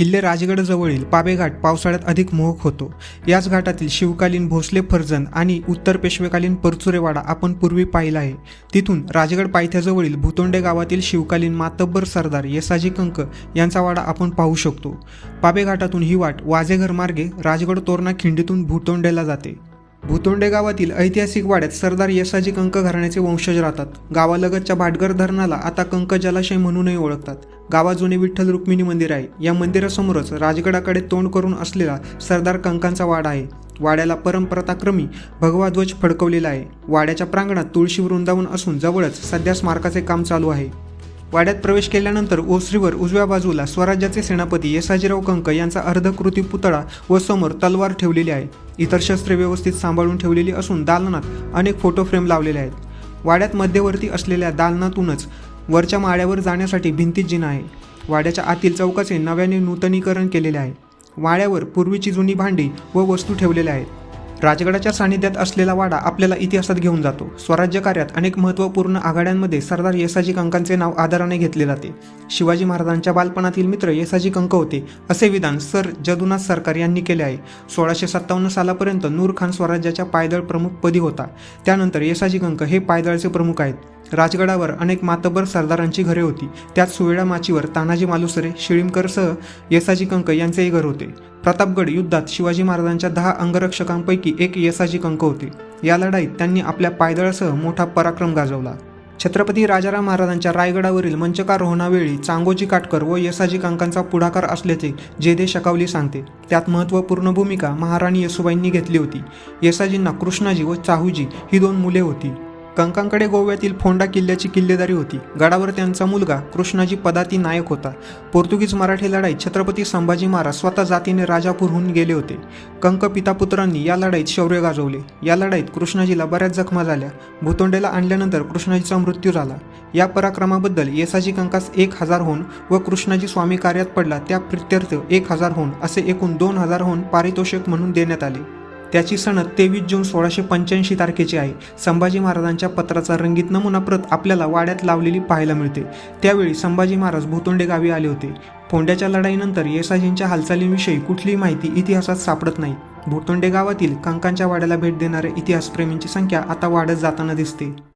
किल्ले राजगडजवळील पाबेघाट पावसाळ्यात अधिक मोहक होतो. याच घाटातील शिवकालीन भोसले फर्जन आणि उत्तर पेशवेकालीन परचुरेवाडा आपण पूर्वी पाहिला आहे. तिथून राजगड पायथ्याजवळील भुतोंडे गावातील शिवकालीन मातब्बर सरदार येसाजी कंक यांचा वाडा आपण पाहू शकतो. पाबेघाटातून ही वाट वाजेघर मार्गे राजगड तोरणा खिंडीतून भुतोंडेला जाते. भुतोंडे गावातील ऐतिहासिक वाड्यात सरदार यशाजी कंक घराण्याचे वंशज राहतात. गावालगतच्या भाटगर धरणाला आता कंक जलाशय म्हणूनही ओळखतात. गावात जुने विठ्ठल रुक्मिणी मंदिर आहे. या मंदिरासमोरच राजगडाकडे तोंड करून असलेला सरदार कंकांचा वाडा आहे. वाड्याला परंपराक्रमी भगवा ध्वज फडकवलेला आहे. वाड्याच्या प्रांगणात तुळशी वृंदावन असून जवळच सध्या स्मारकाचे काम चालू आहे. वाड्यात प्रवेश केल्यानंतर ओसरीवर उजव्या बाजूला स्वराज्याचे सेनापती येसाजीराव कंक यांचा अर्धकृती पुतळा व समोर तलवार ठेवलेली आहे. इतर शस्त्रे व्यवस्थित सांभाळून ठेवलेली असून दालनात अनेक फोटो फ्रेम लावलेले आहेत. वाड्यात मध्यवर्ती असलेल्या दालनातूनच वरच्या माळ्यावर जाण्यासाठी भिंतीत जिना आहे. वाड्याच्या आतील चौकाचे नव्याने नूतनीकरण केलेले आहे. वाड्यावर पूर्वीची जुनी भांडी व वस्तू ठेवलेल्या आहेत. राजगडाच्या सानिध्यात असलेला वाडा आपल्याला इतिहासात घेऊन जातो. स्वराज्य कार्यात अनेक महत्त्वपूर्ण आघाड्यांमध्ये सरदार येसाजी कंकांचे नाव आदराने घेतले जाते. शिवाजी महाराजांच्या बालपणातील मित्र येसाजी कंक होते असे विधान सर जदुनाथ सरकार यांनी केले आहे. सोळाशे सत्तावन्न सालापर्यंत नूर खान स्वराज्याच्या पायदळ प्रमुख पदी होता. त्यानंतर येसाजी कंक हे पायदळचे प्रमुख आहेत. राजगडावर अनेक मातबर सरदारांची घरे होती. त्यात सुवेळा माचीवर तानाजी मालुसरे शिळीमकरसह येसाजी कंक यांचेही घर होते. प्रतापगड युद्धात शिवाजी महाराजांच्या दहा अंगरक्षकांपैकी एक यशाची कंक होते. या लढाईत त्यांनी आपल्या पायदळासह मोठा पराक्रम गाजवला. छत्रपती राजाराम महाराजांच्या रायगडावरील मंचकारोहणावेळी चांगोजी काटकर व यशाजी कंकांचा पुढाकार असल्याचे जेदे शकावली सांगते. त्यात महत्त्वपूर्ण भूमिका महाराणी येसुबाईंनी घेतली होती. येसाजींना कृष्णाजी व चाहूजी ही दोन मुले होती. कंकांकडे गोव्यातील फोंडा किल्ल्याची किल्लेदारी होती. गडावर त्यांचा मुलगा कृष्णाजी पदाती नायक होता. पोर्तुगीज मराठी लढाईत छत्रपती संभाजी महाराज स्वतः जातीने राजापूरहून गेले होते. कंक पितापुत्रांनी या लढाईत शौर्य गाजवले. या लढाईत कृष्णाजीला बऱ्याच जखमा झाल्या. भूतोंडेला आणल्यानंतर कृष्णाजीचा मृत्यू झाला. या पराक्रमाबद्दल येसाजी कंकास एक हजार होऊन व कृष्णाजी स्वामी कार्यात पडला त्या प्रित्यर्थ एक हजार होऊन असे एकूण दोन हजार होऊन पारितोषिक म्हणून देण्यात आले. त्याची सणद तेवीस जून सोळाशे पंच्याऐंशी तारखेची आहे. संभाजी महाराजांच्या पत्राचा रंगीत नमुना प्रत आपल्याला वाड्यात लावलेली पाहायला मिळते. त्यावेळी संभाजी महाराज भुतोंडे गावी आले होते. फोंड्याच्या लढाईनंतर येसाजींच्या हालचालींविषयी कुठलीही माहिती इतिहासात सापडत नाही. भुतोंडे गावातील कंकांच्या वाड्याला भेट देणाऱ्या इतिहासप्रेमींची संख्या आता वाढत जाताना दिसते.